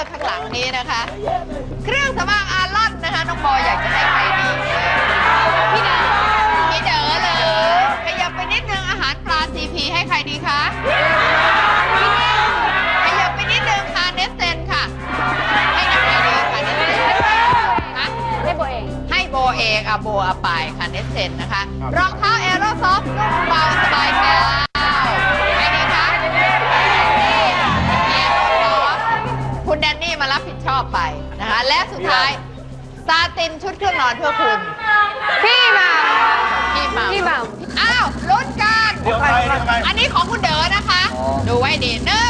อร์ข้างหลังนี้นะคะ เครื่องสำอางอาร์ลอนนะคะน้องบอยอยากจะให้ใครดีพี่เด๋อพี่เด๋อเลยขยับไปนิดนึงอาหารปลาซีพีให้ใครดีคะขยับไปนิดนึงค่ะเนสเซนค่ะ ให้กับใครดีค่ะเนสเซนฮะให้โบเองให้โบเองอะโบอาไปค่ะเนสเซนนะคะรองเท้าแอโรซอฟนุ่มเบาสบายกาย นนี่มารับผิดชอบไปนะคะ และสุดท้ายซาตินชุดเครื่องนอนเพื่อคุณ พี่หมาพี่หมาพี่หม่อ้าวลุ้นกัน เดี๋ยวใครเดี๋ยวใคร อันนี้ของคุณเด๋อนะคะ ดูไว้ดีหนึ่ง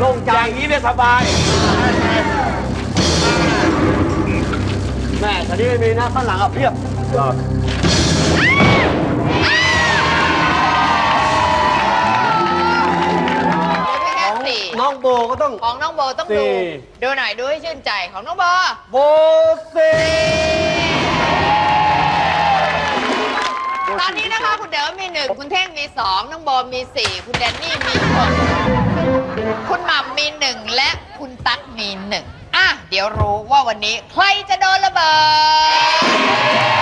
โล่งใจอย่างนี้เนี่ยสบายแม่ตอนนี้ไม่มีนะข้างหลังอะเพียบดูไปแค่สี่น้องโบก็ต้อง ของน้องโบต้องสี่ดูดูหน่อยดูให้ชื่นใจของน้องโบโบเซ่ตอนนี้นะคะคุณเด๋อมีหนึ่งคุณเท่งมีสองน้องโบมีสี่คุณแดนนี่มีหกคุณหม่ำ มีหนึ่งและคุณตั๊กมีหนึ่งอะเดี๋ยวรู้ว่าวันนี้ใครจะโดนระเบิด